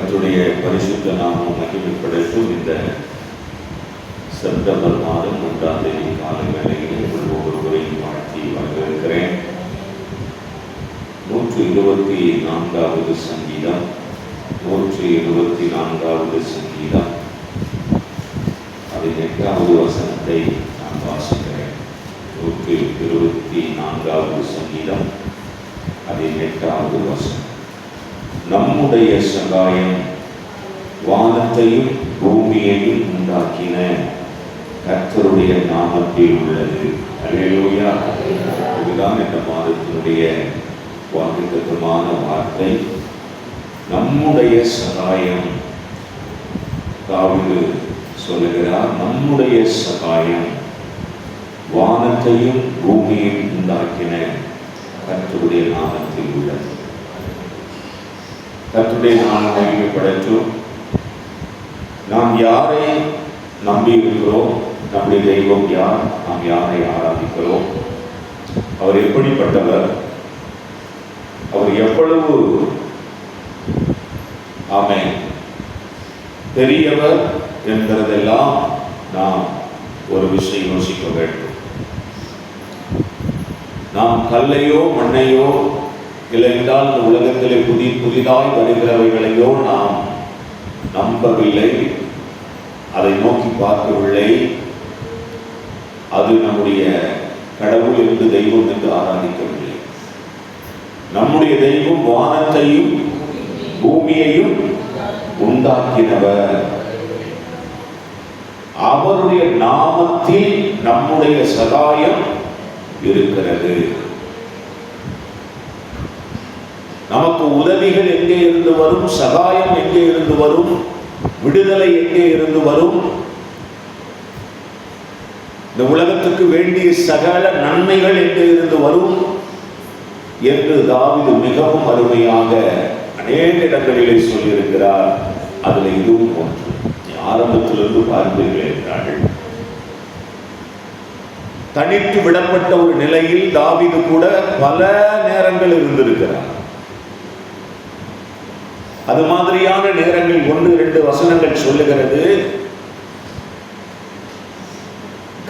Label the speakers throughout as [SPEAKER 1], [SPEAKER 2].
[SPEAKER 1] கத்துடைய பரிசுத்த நாமம் மகிமைப்படுத்தும் இந்த செப்டம்பர் மாதம் ஒன்றாம் தேதி காலை வேளையில் உங்கள் ஒவ்வொருவரையும் வாழ்த்தி வரவேற்கிறேன். நூற்று இருபத்தி நான்காவது சங்கீதம். நூற்று இருபத்தி நான்காவது சங்கீதம். அதன் எட்டாவது வசனத்தை நான் வாசிக்கிறேன். நூற்று இருபத்தி நான்காவது சங்கீதம். அதன் எட்டாவது வசனம். நம்முடைய சகாயம் வானத்தையும் பூமியையும் உண்டாக்கின கர்த்தருடைய நாமத்தில் உள்ளது. அல்லேலூயா இதுதான் இந்த மாதத்தினுடைய வாக்குத்தமான வார்த்தை. நம்முடைய சகாயம் தாவிது சொல்லுகிறார் நம்முடைய சகாயம் வானத்தையும் பூமியையும் உண்டாக்கின கர்த்தருடைய நாமத்தில் உள்ளது. கற்றுடைய நாமம் மகிமைப்படட்டும் நாம் யாரை நம்பி இருக்கிறோம் நம்முடைய தெய்வம் யார்? நாம் யாரை ஆராதிக்கிறோம்? அவர் எப்படிப்பட்டவர்? அவர் எவ்வளவு ஆமை பெரியவர் என்கிறதெல்லாம் நாம் ஒரு விஷயம் யோசிக்க வேண்டும். நாம் கல்லையோ மண்ணையோ இல்லை என்றால் இந்த உலகத்திலே புதி புதிதாய் வருகிறவைகளையோ நாம் நம்பவில்லை. அதை நோக்கி பார்க்கவில்லை. அது நம்முடைய கடவுள் என்று தெய்வம் என்று ஆராதிக்கவில்லை. நம்முடைய தெய்வம் வானத்தையும் பூமியையும் உண்டாக்கினவர். அவருடைய நாமத்தில் நம்முடைய சகாயம் இருக்கிறது. நமக்கு உதவிகள் எங்கே இருந்து வரும்? சகாயம் எங்கே இருந்து வரும்? விடுதலை எங்கே இருந்து வரும்? இந்த உலகத்துக்கு வேண்டிய சகல நன்மைகள் எங்கே இருந்து வரும்? என்று தாவிது மிகவும் அருமையாக அநேக இடங்களிலே சொல்லியிருக்கிறார். அதுல இதுவும் ஒன்று. ஆரம்பத்திலிருந்து பார்ப்பீர்கள் என்றார்கள். தனித்து விடப்பட்ட ஒரு நிலையில் தாவிது கூட பல நேரங்கள் இருந்திருக்கிறார். அது மாதிரியான நேரங்கள் ஒன்று இரண்டு வசனங்கள் சொல்லுகிறது.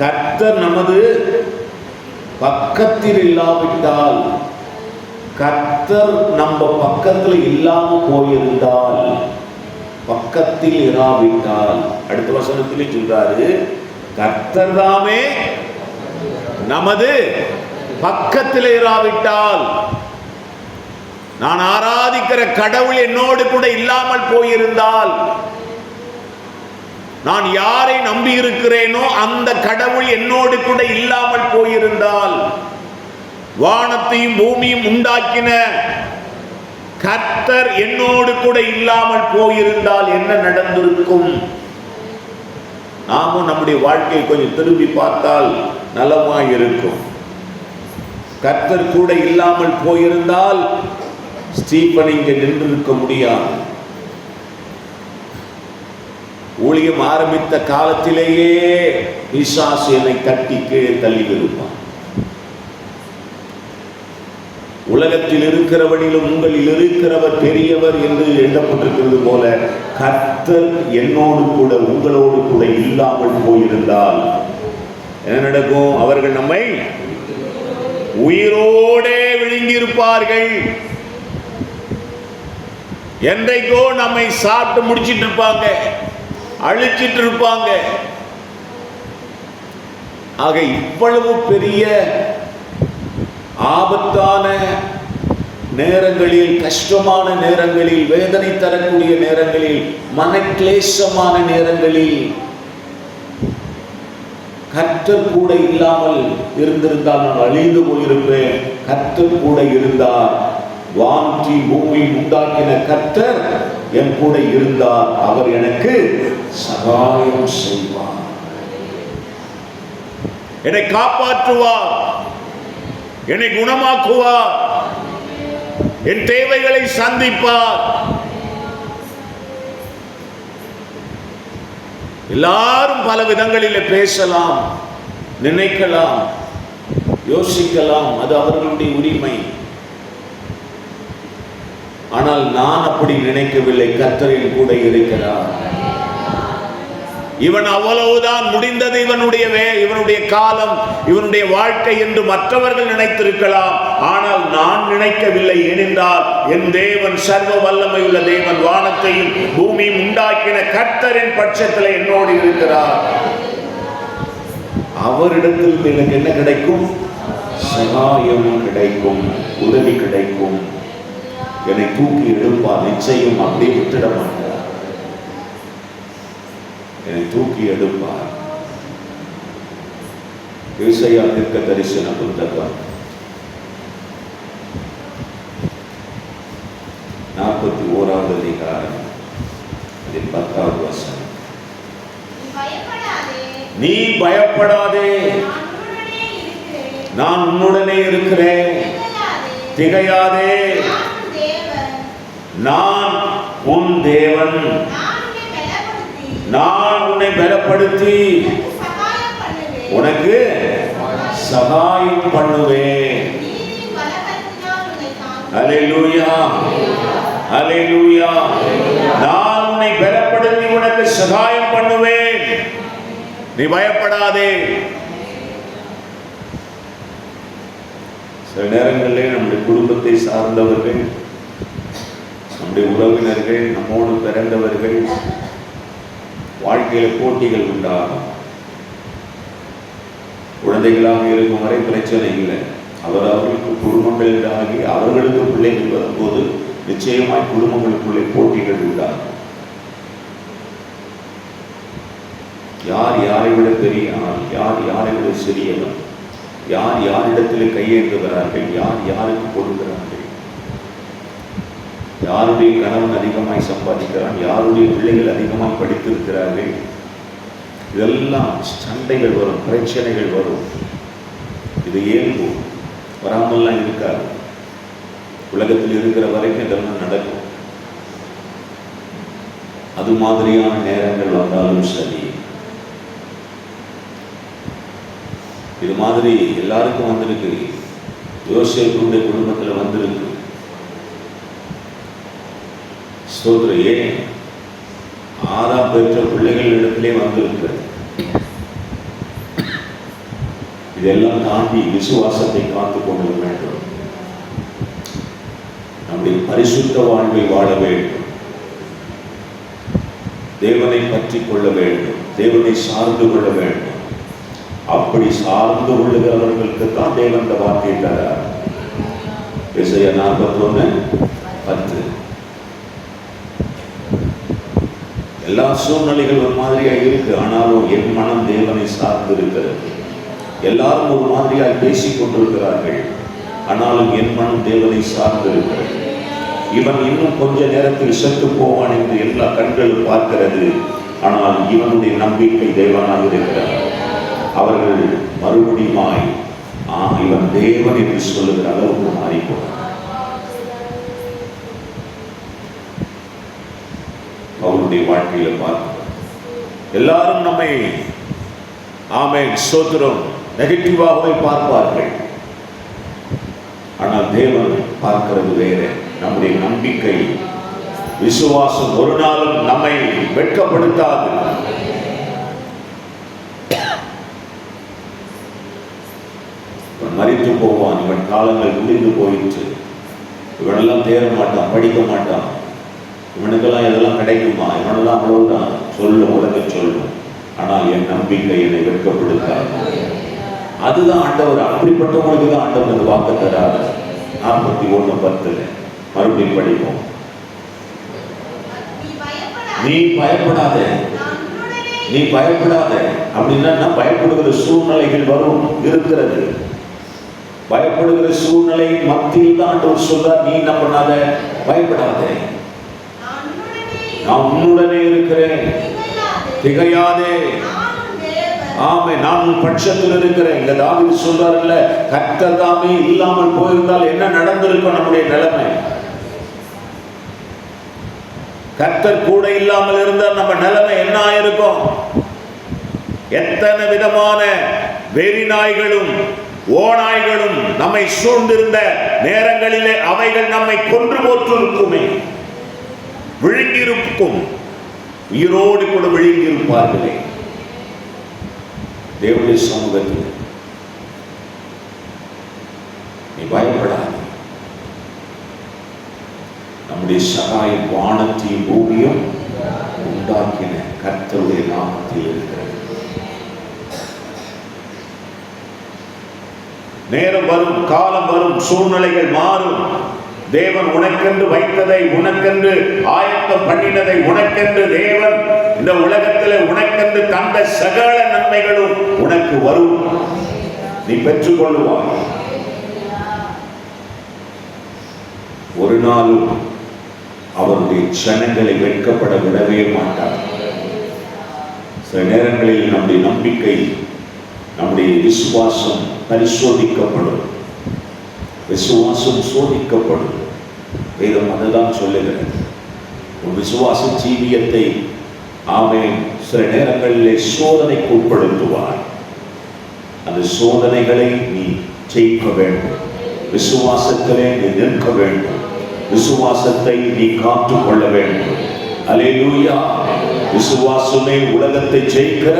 [SPEAKER 1] கர்த்தர் நமது பக்கத்தில் இல்லாவிட்டால் கர்த்தர் நம்ம பக்கத்தில் இல்லாம போயிருந்தால் பக்கத்தில் இராவிட்டால். அடுத்த வசனத்திலே சொல்றாரு கர்த்தர் தாமே நமது பக்கத்தில் இராவிட்டால். நான் ஆராதிக்கிற கடவுள் என்னோடு கூட இல்லாமல் போயிருந்தால் நான் யாரை நம்பி இருக்கிறேனோ அந்த கடவுள் என்னோடு கூட இல்லாமல் போயிருந்தால் வானத்தையும் பூமியும் உண்டாக்கின கர்த்தர் என்னோடு கூட இல்லாமல் போயிருந்தால் என்ன நடந்திருக்கும்? நாமும் நம்முடைய வாழ்க்கையை கொஞ்சம் திரும்பி பார்த்தால் நலமாய் இருக்கும் கர்த்தர் கூட இல்லாமல் போயிருந்தால் ஸ்டீபன் இங்கே நின்றிருக்க முடியாது. ஊழியம் ஆரம்பித்த காலத்திலேயே பிசாசு என்னை தட்டி கீழே தள்ளி விடுப்பான் உலகத்தில் இருக்கிறவனிலும் உங்களில் இருக்கிறவர் பெரியவர் என்று எழுதப்பட்டிருக்கிறது போல கர்த்தர் என்னோடு கூட உங்களோடு கூட இல்லாமல் போயிருந்தால் என்ன நடக்கும்? அவர்கள் நம்மை உயிரோடே விழுங்கியிருப்பார்கள். என்றைக்கோ நம்மை சாப்பிட்டு முடிச்சிட்டு இருப்பாங்க அழிச்சிட்டு இருப்பாங்க. ஆக இவ்வளவு பெரிய ஆபத்தான நேரங்களில் கஷ்டமான நேரங்களில் வேதனை தரக்கூடிய நேரங்களில் மனக்லேசமான நேரங்களில் கர்த்தர் கூட இல்லாமல் இருந்திருந்தால் நான் அழிந்து போயிருப்பேன். கர்த்தர் கூட இருந்தால் வானத்தி பூமி உண்டாக்கின கர்த்தர் என் கூட இருந்தார். அவர் எனக்கு சகாயம் செய்வார். என்னை காப்பாற்றுவார். என்னை குணமாக்குவார். என் தேவைகளை சந்திப்பார். எல்லாரும் பல விதங்களில் பேசலாம் நினைக்கலாம் யோசிக்கலாம். அது அவர்களுடைய உரிமை. ஆனால் நான் அப்படி நினைக்கவில்லை கத்தரில் கூட இருக்கிறார். இவன் அவ்வளவுதான் முடிந்தது இவனுடைய வே இவனுடைய காலம் இவனுடைய வாழ்க்கை என்று மற்றவர்கள் நினைத்திருக்கலாம். ஆனால் நான் நினைக்கவில்லை ஏனென்றால் என் தேவன் சர்வ வல்லமை உள்ள தேவன் வானத்தையும் பூமியும் உண்டாக்கின கர்த்தரின் பட்சத்தில் என்னோடு இருக்கிறார். அவரிடத்தில் எனக்கு என்ன கிடைக்கும்? சகாயம் கிடைக்கும் உதவி கிடைக்கும். என்னை தூக்கி எடுப்பார் நிச்சயம் அப்படியே விட்டுட மாட்டார் என்னை தூக்கி எடுப்பார் ஏசாயா தீர்க்க தரிசன புத்தகம். நாற்பத்தி ஓராவது அதிகாரம் அதில் பத்தாவது வசனம்.
[SPEAKER 2] நீ பயப்படாதே.
[SPEAKER 1] நீ பயப்படாதே.
[SPEAKER 2] நான் உன்னுடனே இருக்கிறேன். திகையாதே. நான் உன் தேவன்.
[SPEAKER 1] நான்
[SPEAKER 2] உன்னை பலப்படுத்தி உனக்கு சகாயம் பண்ணுவேன்.
[SPEAKER 1] பண்ணுவேன்
[SPEAKER 2] லூயா பலகத்தினால்
[SPEAKER 1] லூயா நான் உன்னை பலப்படுத்தி உனக்கு சகாயம் பண்ணுவேன். நீ பயப்படாதே. சில நேரங்களில் நம்முடைய குடும்பத்தை சார்ந்தவர்கள் நம்முடைய உறவினர்கள் நம்மோடு பிறந்தவர்கள் வாழ்க்கையில போட்டிகள் உண்டாகும் குழந்தைகளாக இருக்கும் வரை பிரச்சனை இல்லை. அவர் அவர்களுக்கு குடும்பங்கள் உண்டாகி அவர்களுக்கு பிள்ளைகள் வரும்போது நிச்சயமாய் குடும்பங்களுக்குள்ளே போட்டிகள் உண்டாகும் யார் யாரை விட பெரிய ஆள் யார் யாரை விட சிறியவன் யார் யாரிடத்தில் கையேந்துகிறார்கள் யார் யாருக்கு கொடுக்கிறார்கள்? யாருடைய கணவன் அதிகமாய் சம்பாதிக்கிறான் யாருடைய பிள்ளைகள் அதிகமாய் படித்திருக்கிறார்கள்? இதெல்லாம் சண்டைகள் வரும் பிரச்சனைகள் வரும். இது இயல்பு வராமல்லாம் இருக்காது. உலகத்தில் இருக்கிற வரைக்கும் இதெல்லாம் நடக்கும். அது மாதிரியான நேரங்கள் வந்தாலும் சரி. இது மாதிரி எல்லாருக்கும் வந்திருக்கு. யோசேப்புடைய குடும்பத்தில் வந்திருக்கு. ஸ்தோத்திர ஏன் ஆறாம் பெற்ற பிள்ளைகள் இடத்திலே வந்திருக்கிறது. இதெல்லாம் தாண்டி விசுவாசத்தை காத்து கொள்ள வேண்டும். நம்முடைய பரிசுத்த வாழ்வை வாழ வேண்டும். தேவனை பற்றி கொள்ள வேண்டும். தேவனை சார்ந்து கொள்ள வேண்டும். அப்படி சார்ந்து கொள்ளுகிறவர்களுக்கு தான் தேவன் இந்த வார்த்தை தரார். நாற்பத்தி ஒன்று பத்து. எல்லா சூழ்நிலைகள் ஒரு மாதிரியாக இருக்கு. ஆனாலும் என் மனம் தேவனை சார்ந்து இருக்கிறது எல்லாரும் ஒரு மாதிரியாய் பேசிக் கொண்டிருக்கிறார்கள். ஆனாலும் என் மனம் தேவனை சார்ந்து இருக்கிறது இவன் இன்னும் கொஞ்ச நேரத்தில் செத்து போவான் என்று எல்லா கண்களும் பார்க்கிறது. ஆனால் இவனுடைய நம்பிக்கை தேவனாக இருக்கிறார் அவர்கள் மறுபடியுமாய் ஆ இவன் தேவன் என்று சொல்லுகிற அளவுக்கு மாறிப்போனார் நம்முடைய வாழ்க்கையில பார்க்கிறோம் எல்லாரும் நம்மை ஆமை சோத்திரம் நெகட்டிவாகவே பார்ப்பார்கள். ஆனால் தேவன் பார்க்கிறது வேற. நம்முடைய நம்பிக்கை விசுவாசம் ஒரு நாளும் நம்மை வெட்கப்படுத்தாது. இவன் மறித்து போவான். இவன் காலங்கள் முடிந்து போயிற்று. இவனெல்லாம் தேர மாட்டான் படிக்க மாட்டான் இவனுக்கெல்லாம் இதெல்லாம் கிடைக்குமா? இவனெல்லாம் அவ்வளவுதான். சொல்லும் உலக சொல்லும் ஆனால் என் நம்பிக்கை என்னை வெட்கப்படுத்தாது. அதுதான் ஆண்டவர் அப்படிப்பட்டவங்களுக்கு தான் ஆண்டவர் அந்த வாக்கு தராரு. நாற்பத்தி ஒண்ணு பத்துல மறுபடியும் படிப்போம்.
[SPEAKER 2] நீ பயப்படாதே.
[SPEAKER 1] நீ பயப்படாத. அப்படின்னா நான் பயப்படுகிற சூழ்நிலைகள் வரும் இருக்கிறது. பயப்படுகிற சூழ்நிலை மத்தியில் தான் ஆண்டவர் சொல்றார் நீ என்ன பண்ணாத? பயப்படாத.
[SPEAKER 2] நான் உன்னுடனே
[SPEAKER 1] இருக்கிறேன்.
[SPEAKER 2] திகையாதே.
[SPEAKER 1] ஆமை
[SPEAKER 2] நான் உன்
[SPEAKER 1] ஆமே நான் பட்சத்தில் இருக்கிறேன். இந்த தாவி சொல்றாருல்ல கர்த்தர் தாமே இல்லாமல் போயிருந்தால் என்ன நடந்திருக்கும் நம்முடைய நிலைமை? கர்த்தர் கூட இல்லாமல் இருந்தால் நம்ம நிலைமை என்ன ஆயிருக்கும்? எத்தனை விதமான வெறி நாய்களும் ஓநாய்களும் நம்மை சூழ்ந்திருந்த நேரங்களிலே அவைகள் நம்மை கொன்று போற்றிருக்குமே விழுங்கியிருக்கும். உயிரோடு கூட விழுங்கியிருப்பார்களே. தேவனுடைய சமூகத்தில். நீ பயப்படாது. நம்முடைய சகாயம் வானத்தையும் பூமியும் உண்டாக்கின கர்த்தருடைய நாமத்தில் இருக்கிறது. நேரம் வரும் காலம் வரும் சூழ்நிலைகள் மாறும். தேவன் உனக்கென்று வைத்ததை உனக்கென்று ஆயத்தம் பண்ணினதை உனக்கென்று தேவன் இந்த உலகத்தில் உனக்கென்று தந்த சகல நன்மைகளும் உனக்கு வரும். நீ பெற்றுக்கொள்ளுவாய். ஒரு நாளும் அவருடைய சனங்களை வெட்கப்பட விடவே மாட்டார் சில நேரங்களில் நம்முடைய நம்பிக்கை நம்முடைய விசுவாசம் பரிசோதிக்கப்படும். விசுவாசம் சோதிக்கப்படும் வேதம் அதுதான் சொல்லுகிறது. ஒரு விசுவாச ஜீவியத்தை ஆமென் சில நேரங்களிலே சோதனைக்கு உட்படுத்துவார். அந்த சோதனைகளை நீ ஜெயிக்க வேண்டும். விசுவாசத்திலே நீ நிற்க வேண்டும். விசுவாசத்தை நீ காத்து கொள்ள வேண்டும். அல்லேலூயா. விசுவாசமே உலகத்தை ஜெயிக்கிற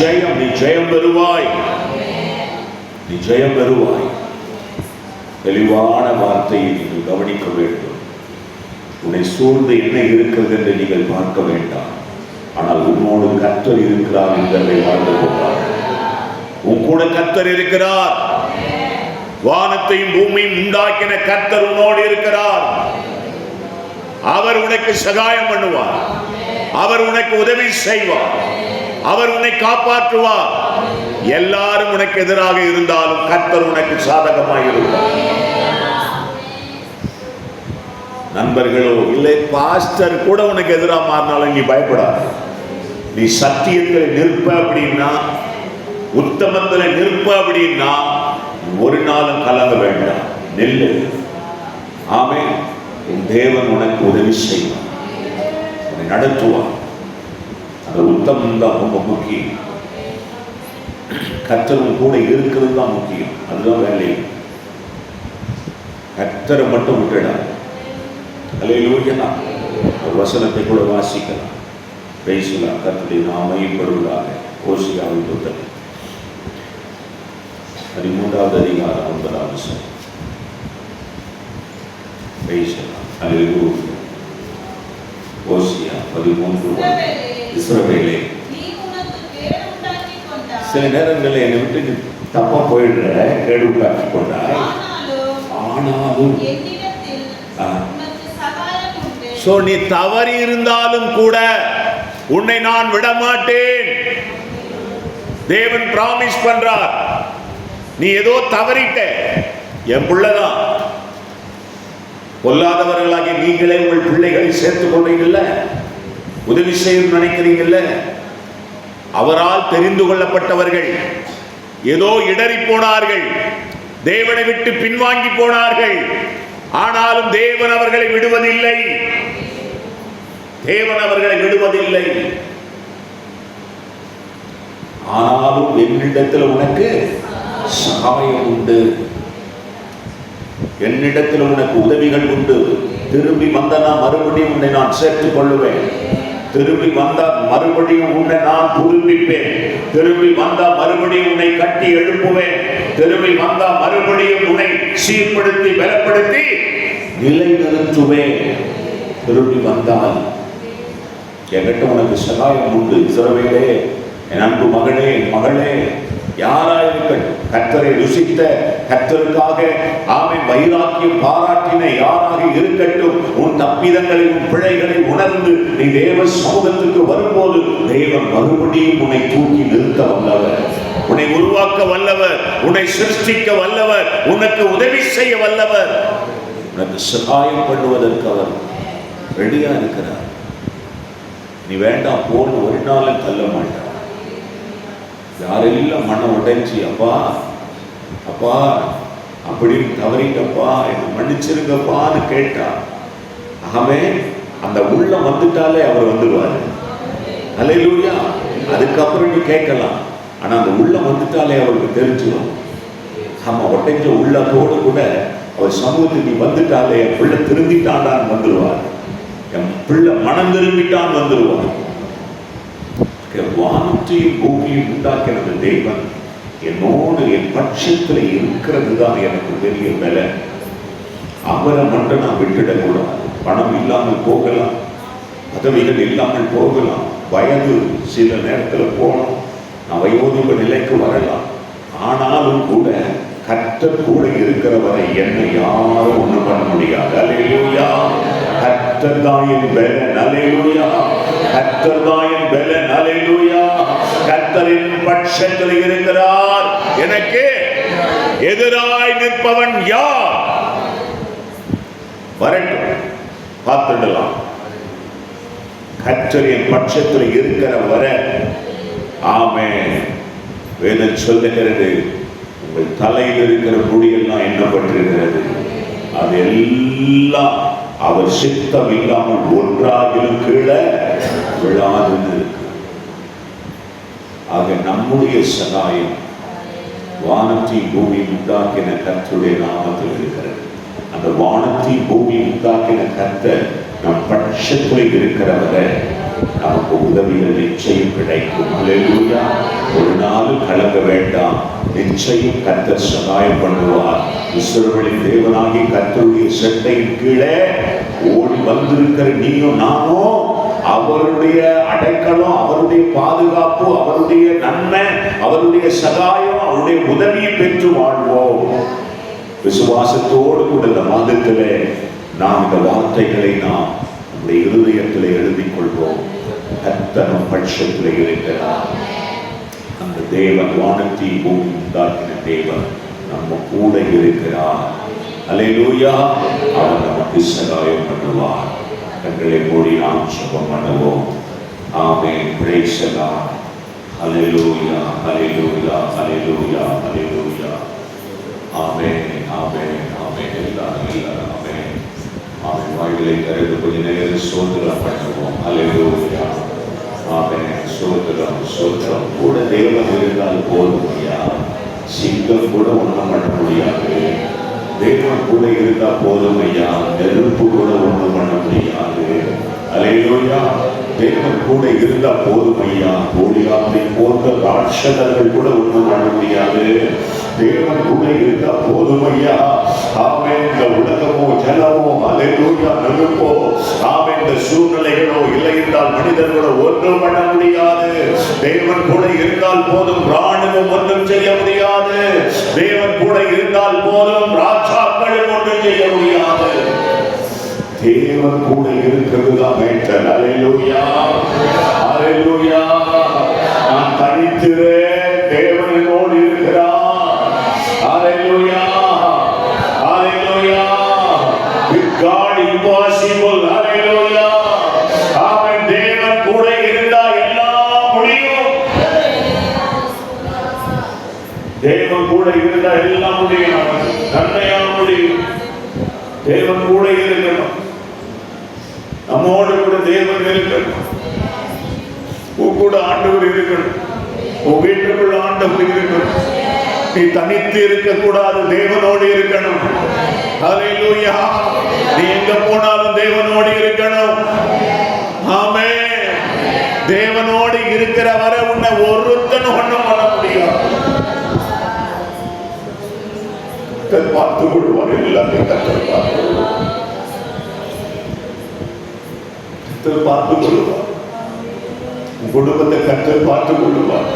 [SPEAKER 1] ஜெயம். நீ ஜெயம் பெறுவாய். நீ ஜெயம் பெறுவாய். தெளிவான வார்த்தையை நீங்கள் கவனிக்க வேண்டும். உன்னை சூழ்ந்து என்ன இருக்கிறது என்று நீங்கள் பார்க்க வேண்டாம். ஆனால் உன்னோடு கர்த்தர் இருக்கிறார் என்பதை வாழ்ந்து கொண்டார் உன் கூட கர்த்தர் இருக்கிறார். வானத்தையும் பூமியும் உண்டாக்கின கர்த்தர் உன்னோடு இருக்கிறார். அவர் உனக்கு சகாயம் பண்ணுவார். அவர் உனக்கு உதவி செய்வார். அவர் உன்னை காப்பாற்றுவார். எல்லாரும் உனக்கு எதிராக இருந்தாலும் கர்த்தர் உனக்கு சாதகமாக இருந்தார். நண்பர்களோ இல்லை பாஸ்டர் கூட உனக்கு எதிராக மாறினாலும் நீ பயப்படாத. நீ சத்தியத்தில் நிற்ப அப்படின்னா உத்தமத்தில் நிற்ப அப்படின்னா ஒரு நாளும் கலங்க வேண்டாம். நெல்லு. ஆமே உன் தேவன் உனக்கு உதவி செய்வான் உன்னை நடத்துவார். அந்த உத்தமம் தான் ரொம்ப முக்கியம். கத்தரும் கூட இருக்கிறது தான் முக்கியம். அதுதான் வேலை. கத்தரை மட்டும் விட்டுடாது அல்லேலூயா ஒரு வசனத்தை கூட வாசிக்கலாம். பேசலாம். நாம நாமைப்படுவதாக ஓசியாவின் புத்தகம் பதிமூன்றாவது அதிகாரம் ஒன்பதாவது வசனம். பேசலாம். அல்லேலூயா ஓசியா பதிமூன்று இஸ்ரவேலே
[SPEAKER 2] நீ உனக்கு கேடு உண்டாக்கிக் கொண்டாய்.
[SPEAKER 1] சில நேரங்களில் என்னை விட்டு தப்பாக போயிடுற கேடு உண்டாக்கி
[SPEAKER 2] ஆனாலும். ஸோ
[SPEAKER 1] ஆ. நீ தவறி இருந்தாலும் கூட உன்னை நான் விட மாட்டேன். தேவன் பிராமிஸ் பண்றார். நீ ஏதோ தவறிட்ட. என் பிள்ளைதான் பொல்லாதவர்களாகிய நீங்களே உங்கள் பிள்ளைகளை சேர்த்துக் கொண்டீங்கல்ல? உதவி செய்யணும்னு நினைக்கிறீங்கல்ல? அவரால் தெரிந்து கொள்ளப்பட்டவர்கள் ஏதோ இடறி போனார்கள் தேவனை விட்டு பின்வாங்கி போனார்கள். ஆனாலும் தேவன் அவர்களை விடுவதில்லை. தேவன் அவர்களை விடுவதில்லை. ஆனாலும் என்னிடத்தில் உனக்கு சகாயம் உண்டு. என்னிடத்தில் உனக்கு உதவிகள் உண்டு. திரும்பி வந்தனா மறுபடியும் உன்னை நான் சேர்த்துக் கொள்ளுவேன். திரும்பி வந்தால் மறுபடியும் உன்னை நான் புதுப்பிப்பேன். திரும்பி வந்தால் மறுபடியும் உன்னை கட்டி எழுப்புவேன். திரும்பி வந்தால் மறுபடியும் உன்னை சீர்படுத்தி பலப்படுத்தி நிலைநிறுத்துவேன். திரும்பி வந்தால் என்கிட்ட உனக்கு சகாயம் உண்டு. இஸ்ரவேலே என் அன்பு மகளே மகளே. யாராயிருக்கட்டும் கர்த்தரை ருசித்த கர்த்தருக்காக ஆமை வைராக்கியம் பாராட்டின யாராக இருக்கட்டும் உன் தப்பிதங்களை உன் பிழைகளை உணர்ந்து நீ தேவ சமூகத்துக்கு வரும்போது தேவன் மறுபடியும் உன்னை தூக்கி நிறுத்த வல்லவர். உன்னை உருவாக்க வல்லவர் உன்னை சிருஷ்டிக்க வல்லவர் உனக்கு உதவி செய்ய வல்லவர். உனக்கு சகாயம் பண்ணுவதற்கு அவர் ரெடியா இருக்கிறார். நீ வேண்டாம் போன்னு ஒரு நாளும் தள்ள மாட்டார் யாரெல்லாம் மனம் உடைஞ்சி அப்பா அப்பா அப்படின்னு தவறிட்டப்பா என்னை மன்னிச்சிருங்கப்பான்னு கேட்டா ஆகவே அந்த உள்ள வந்துட்டாலே அவர் வந்துடுவார் அலையிலூயா அதுக்கப்புறம் நீ கேட்கலாம். ஆனா அந்த உள்ள வந்துட்டாலே அவருக்கு தெரிஞ்சிடும் நம்ம ஒட்டைஞ்ச உள்ளத்தோடு கூட அவர் சமூகத்துக்கு நீ வந்துட்டாலே என் பிள்ளை திருந்திட்டாண்டான்னு வந்துடுவார் என் பிள்ளை மனம் திரும்பிட்டான் வந்துடுவார் வானத்தையும் பூமியும் உண்டாக்கின அந்த தெய்வன் என்னோடு என் பட்சத்தில் இருக்கிறது தான் எனக்கு பெரிய வேலை அவரை மட்டும் நான் விட்டுடக்கூடாது. பணம் இல்லாமல் போகலாம். பதவிகள் இல்லாமல் போகலாம். வயது சில நேரத்தில் போகணும். நான் வயோதிப நிலைக்கு வரலாம். ஆனாலும் கூட கர்த்தர் கூட இருக்கிறவரை என்னை யாரும் ஒன்றும் பண்ண முடியாது. அலையிலூயா கர்த்தர் தான் என் பலன் அலையிலூயா கர்த்தர் பலன். அலையிலூயா கர்த்தரின் பட்சத்தில் இருக்கிறார். எனக்கு எதிராய் நிற்பவன் யார்? வரட்டும். பார்த்துடலாம். கர்த்தரின் பட்சத்தில் இருக்கிற வர. ஆமே வேதம் சொல்லுகிறது உங்கள் தலையில் இருக்கிற முடியெல்லாம் எண்ணப்பட்டிருக்கிறது. அது எல்லாம் அவர் சித்தம் இல்லாமல் ஒன்றாகிலும் கீழே விழாதுன்னு இருக்கு ஆக நம்முடைய சகாயம் வானத்தை பூமி உண்டாக்கின கர்த்தருடைய நாமத்தில் இருக்கிறது. அந்த வானத்தை பூமி உண்டாக்கின கர்த்தர் நம் பட்சத்தில் இருக்கிறவரை நமக்கு உதவிகள் நிச்சயம் கிடைக்கும். அல்லேலூயா ஒரு நாள் கலங்க வேண்டாம். நிச்சயம் கர்த்தர் சகாயம் பண்ணுவார். இஸ்ரவேலின் தேவனாகி கத்தருடைய செட்டையின் கீழே ஓடி வந்திருக்கிற நீயும் நானும் அவருடைய அடைக்கலம் அவருடைய பாதுகாப்பு அவருடைய நன்மை அவருடைய சகாயம் அவருடைய உதவியை பெற்று வாழ்வோம். விசுவாசத்தோடு கூட இந்த மாதத்திலே நாம் இந்த வார்த்தைகளை நாம் நம்முடைய இருதயத்தில் எழுதி கொள்வோம். கத்தனம் பட்சத்தில் இருக்கிறார். அந்த தேவன் வானத்தி பூமி உண்டாக்கின தேவன் நம்ம கூட இருக்கிறார். அல்லேலூயா அவர் நமக்கு சகாயம் பண்ணுவார். கண்களை மூடி நாம் சுபம் பண்ணுவோம். ஆமே பிரேசலா the Lord. ஹalleluya ஹalleluya ஆமே ஆமே ஆமே எல்லா எல்லா ஆமே ஆமே ஆமென். கருத்து கொஞ்ச நேரம் சோதனம் பண்ணுவோம். ஹalleluya ஆமே சோதனம் சோதனம் கூட தேவன் இருந்தால் போதும் ஐயா. சிங்கம் கூட ஒன்றும் பண்ண முடியாது. தேவன் கூட இருந்தா போதும் ஐயா. நெருப்பு கூட ஒன்றும் பண்ண முடியாது. அலையிலோயா. தேவன் கூட இருந்தா போதும் ஐயா. கோலியாத்தை போன்ற ராட்சதர்கள் கூட ஒன்றும் பண்ண முடியாது. தேவன் கூட இருந்தா போதும் ஐயா. ஆமே இந்த உலகமோ ஜலமோ அலையிலோயா நெருப்போ ஆமே இந்த சூழ்நிலைகளோ இல்லை என்றால் மனிதர்களோ ஒன்றும் பண்ண முடியாது. தேவன் கூட இருந்தால் போதும். ராணுவம் ஒன்றும் செய்ய முடியாது. தேவன் கூட இருக்கிறது தான் மேட்டர் அலையிலூயா அலையிலூயா நான் தனித்திரு ஆண்டவர் இருக்கணும் உன் வீட்டுக்குள்ள ஆண்டவர் இருக்கணும் நீ தனித்து இருக்க கூடாது தேவனோடு இருக்கணும். ஹalleluya நீ எங்க போனாலும் தேவனோடு இருக்கணும். ஆமே. தேவனோடு இருக்கிற வரை உன்னை ஒருத்தன் ஒண்ணும் பண்ண முடியாது. பார்த்து கொள்வார் எல்லாத்தையும் கர்த்தர் பார்த்து கொள்வார் உன் குடும்பத்தை கர்த்தர் பார்த்து கொள்ளுவார்.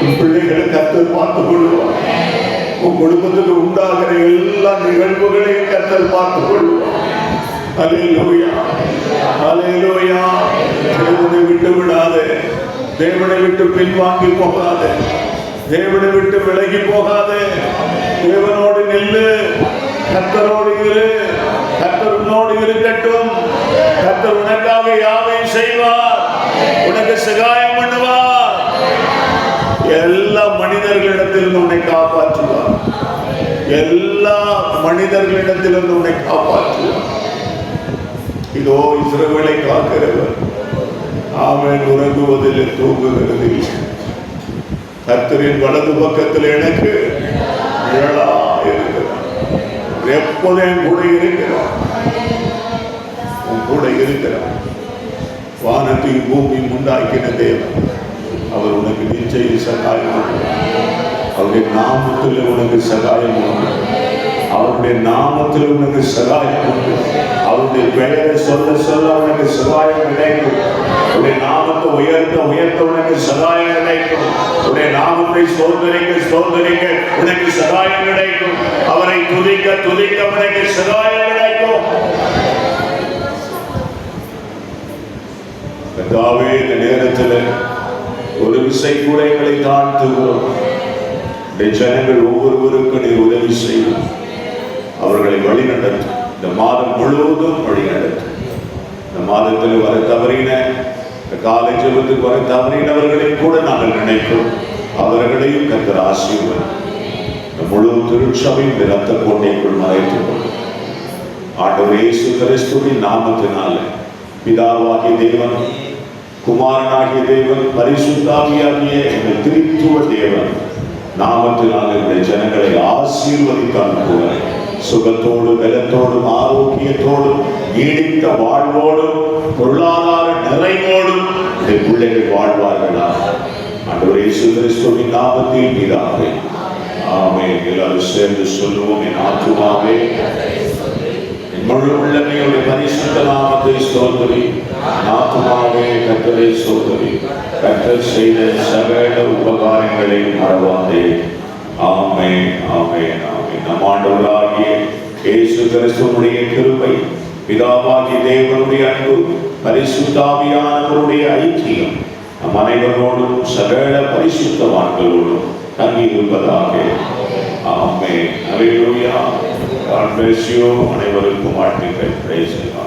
[SPEAKER 1] உன் பிள்ளைகளை கர்த்தர் பார்த்து கொள்ளுவார். உன் குடும்பத்துக்கு உண்டாகிற எல்லா நிகழ்வுகளையும் கர்த்தர் பார்த்து கொள்ளுவார். அலையிலோயா அலையிலோயா தேவனை விட்டு விடாது. தேவனை விட்டு பின்வாங்கி போகாது. தேவனை விட்டு விலகி போகாது. தேவனோடு நில்லு. கத்தரோடு இரு. கத்தர் உன்னோடு இருக்கட்டும். கத்தர் உனக்காக யாவை செய்வார். உனக்கு சகாயம் பண்ணுவார். எல்லா மனிதர்களிடத்திலும் உன்னை காப்பாற்றுவார். எல்லா மனிதர்களிடத்திலும் உன்னை காப்பாற்றுவார். இதோ இஸ்ரவேலை காக்கிறவர். ஆமேன் உறங்குவதில் தூங்குகிறது. கர்த்தரின் வலது பக்கத்தில் எனக்கு நிழலா எப்போதும் கூட இருக்கிறார். கூட இருக்கிறார். வானத்தையும் பூமியும் உண்டாக்கின தேவன் அவர் உனக்கு நிச்சயம் சகாயம். அவருடைய நாமத்தில் உனக்கு சகாயம் உண்டு. அவருடைய நாமத்தில் உனக்கு சகாயம் உண்டு. அவருடைய பெயரை சொல்ல சொல்ல உனக்கு சகாயம் கிடைக்கும். உடைய நாமத்தை உயர்த்த உயர்த்த உனக்கு சகாயம் கிடைக்கும். உடைய நாமத்தை சோதனைக்க சோதனைக்க உனக்கு சகாயம் கிடைக்கும். அவரை துதிக்க துதிக்க உனக்கு சகாயம் கிடைக்கும். கத்தாவே இந்த நேரத்தில் ஒரு விசை கூட எங்களை தாழ்த்துகிறோம் ஜனங்கள் ஒவ்வொருவருக்கும் நீர் உதவி செய்யும் அவர்களை வழிநடத்தும் இந்த மாதம் முழுவதும் வழிநடத்தும் இந்த மாதத்தில் வர தவறின இந்த காலை ஜபத்துக்கு வர தவறினவர்களை கூட நாங்கள் நினைப்போம். அவர்களையும் கத்தர் ஆசீர்வதி. இந்த முழு திருச்சபையும் ரத்த கோட்டைக்குள் மறைத்து கொள்ளும் ஆண்டவர் இயேசு கிறிஸ்துவின் நாமத்தினால பிதாவாகி தேவன் குமாரனாகிய தேவன் பரிசுத்தாமியாகிய எங்கள் திருத்துவ தேவன். நாமத்தில் நாங்கள் எங்கள் ஜனங்களை ஆசீர்வதித்தான் கூட சுகத்தோடு பலத்தோடும் ஆரோக்கியத்தோடும் நீடித்த வாழ்வோடும் பொருளாதார நிறைவோடும் இந்த பிள்ளைகள் வாழ்வார்களா? ஆண்டவர் இயேசு கிறிஸ்துவின் நாமத்தில் பிதாவே. ஆமே எல்லாரும் சேர்ந்து சொல்லுவோம் என் ஆத்துமாவே. என் முழு உள்ளமையுடைய பரிசுத்த நாமத்தை சோதரி ஆத்மாவே கத்தரை சோதரி கத்தர் செய்த ആമേ உபகாரங்களை மறவாதே. ஆமே ஆமே கிறிஸ்துவனுடைய கிருபை தேவனுடைய அன்பு பரிசுத்தாவியானவருடைய ஐக்கியம் நம் அனைவரோடும் சகல பரிசுத்தவான்களோடும் தங்கியிருப்பதாக ஆமே அல்லேலூயா God bless you அனைவருக்கும் வாழ்த்துக்கள் praise the Lord.